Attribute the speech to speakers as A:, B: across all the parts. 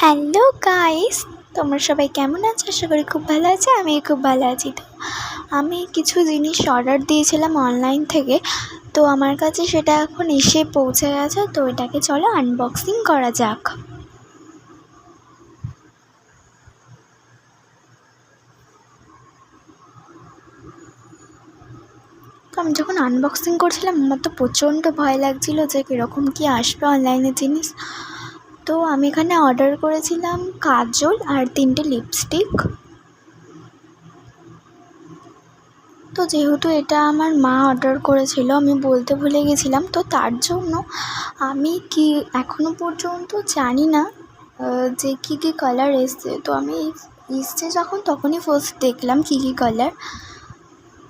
A: Hello guys তোমরা সবাই কেমন আছো? আশা করি খুব ভালো আছো আমি খুব ভালো আছি তো। আমি কিছু জিনিস অর্ডার দিয়েছিলাম অনলাইন থেকে। তো আমার কাছে সেটা এখন এসে পৌঁছে গেছে, তো এটাকে চলো আনবক্সিং করা যাক। তো আমি যখন আনবক্সিং করছিলাম, আমার তো প্রচণ্ড ভয় লাগছিল যে কীরকম কী আসবে অনলাইনে জিনিস। তো আমি এখানে অর্ডার করেছিলাম কাজল আর তিনটে লিপস্টিক তো যেহেতু এটা আমার মা অর্ডার করেছিল, আমি বলতে ভুলে গেছিলাম, তো তার জন্য আমি কি এখনও পর্যন্ত জানি না যে কী কী কালার এসছে। তো আমি এসছে যখন তখনই ফার্স্ট দেখলাম কী কী কালার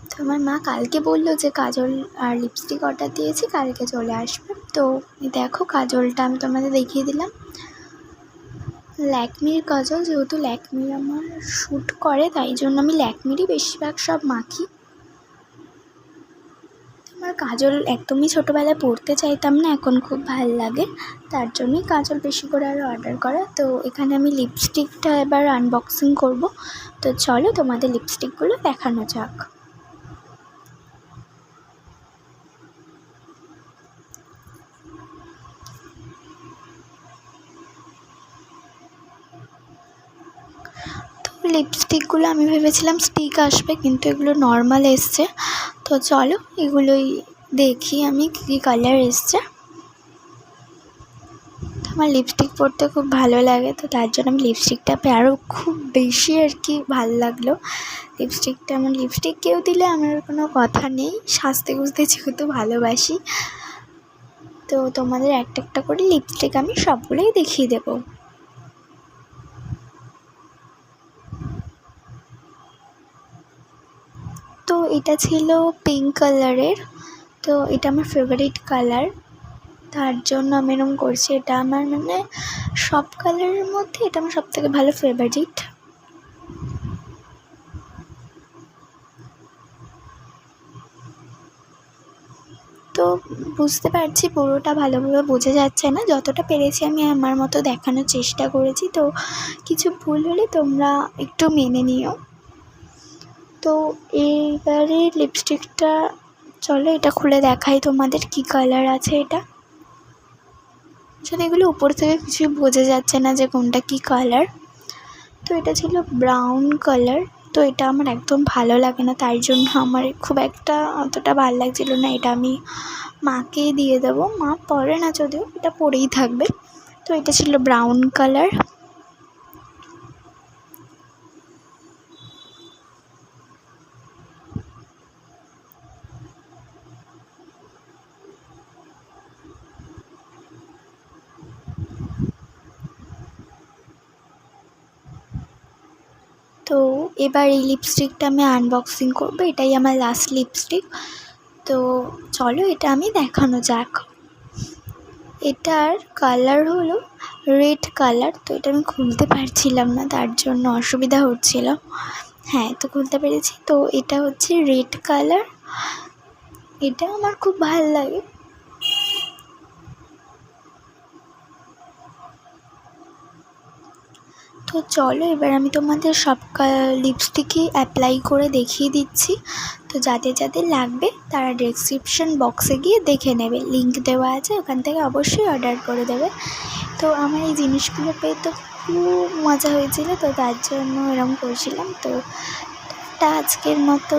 A: তো আমার মা কালকে বলল যে কাজল আর লিপস্টিক অর্ডার দিয়েছি, কালকে চলে আসবে। তো দেখো কাজলটা আমি তোমাদের দেখিয়ে দিলাম। ল্যাকমির কাজল, যেহেতু ল্যাকমির আমার শ্যুট করে, তাই জন্য আমি ল্যাকমিরই বেশিরভাগ সব মাখি। আমার কাজল একদমই ছোটোবেলায় পড়তে চাইতাম না, এখন খুব ভালো লাগে। তার জন্যই কাজল বেশি করে আরও অর্ডার করা। তো এখানে আমি লিপস্টিকটা এবার আনবক্সিং করব। তো চলো তোমাদের লিপস্টিকগুলো দেখানো যাক। লিপস্টিকগুলো আমি ভেবেছিলাম স্টিক আসবে, কিন্তু এগুলো নর্মাল এসছে। তো চলো, এগুলোই দেখি আমি কী কালার এসছে। আমার লিপস্টিক পরতে খুব ভালো লাগে, তো তার জন্য আমি লিপস্টিকটা পেয়ে আরও খুব বেশি আর কি ভালো লাগল। লিপস্টিকটা আমার লিপস্টিক কেউ দিলে আমার কোনো কথা নেই, সাজতে গুজতে যেহেতু ভালোবাসি। তো তোমাদের একটা একটা করে লিপস্টিক আমি সবগুলোই দেখিয়ে দেবো। এটা ছিল পিঙ্ক কালারের তো এটা আমার ফেভারিট কালার তার জন্য আমি এরকম করছি, এটা আমার মানে সব কালারের মধ্যে এটা আমার সবথেকে ভালো ফেভারিট তো বুঝতে পারছি, পুরোটা ভালোভাবে বোঝা যাচ্ছে না। যতটা পেরেছি আমি আমার মতো দেখানোর চেষ্টা করেছি, তো কিছু ভুল হলে তোমরা একটু মেনে নিও। তো এইবারে লিপস্টিকটা চলো এটা খুলে দেখাই তোমাদের কী কালার আছে এটা। আসলে এগুলো উপর থেকে কিছুই বোঝা যাচ্ছে না যে কোনটা কী কালার তো এটা ছিল ব্রাউন কালার তো এটা আমার একদম ভালো লাগে না, তাই জন্য আমার খুব একটা অতটা ভালো লাগছিল না, এটা আমি মাকেই দিয়ে দেবো, মা পরে না যদিও, এটা পরেই থাকবে। তো এটা ছিল ব্রাউন কালার তো এবার এই লিপস্টিকটা আমি আনবক্সিং করব, এটাই আমার লাস্ট লিপস্টিক তো চলো এটা আমি দেখানো যাক। এটার কালার হলো রেড কালার তো এটা আমি খুলতে পারছিলাম না, তার জন্য অসুবিধা হচ্ছিল। হ্যাঁ তো খুলতে পেরেছি। তো এটা হচ্ছে রেড কালার এটা আমার খুব ভালো লাগে। তো চলো, এবার আমি তোমাদের সব লিপস্টিকই অ্যাপ্লাই করে দেখিয়ে দিচ্ছি। তো যাদের যাদের লাগবে, তারা ডেসক্রিপশন বক্সে গিয়ে দেখে নেবে। লিঙ্ক দেওয়া আছে, ওখান থেকে অবশ্যই অর্ডার করে দেবে। তো আমার এই জিনিসগুলো পেয়ে তো খুব মজা হয়েছিলো, তো তার জন্য এরকম করছিলাম। তো আজকের মতো।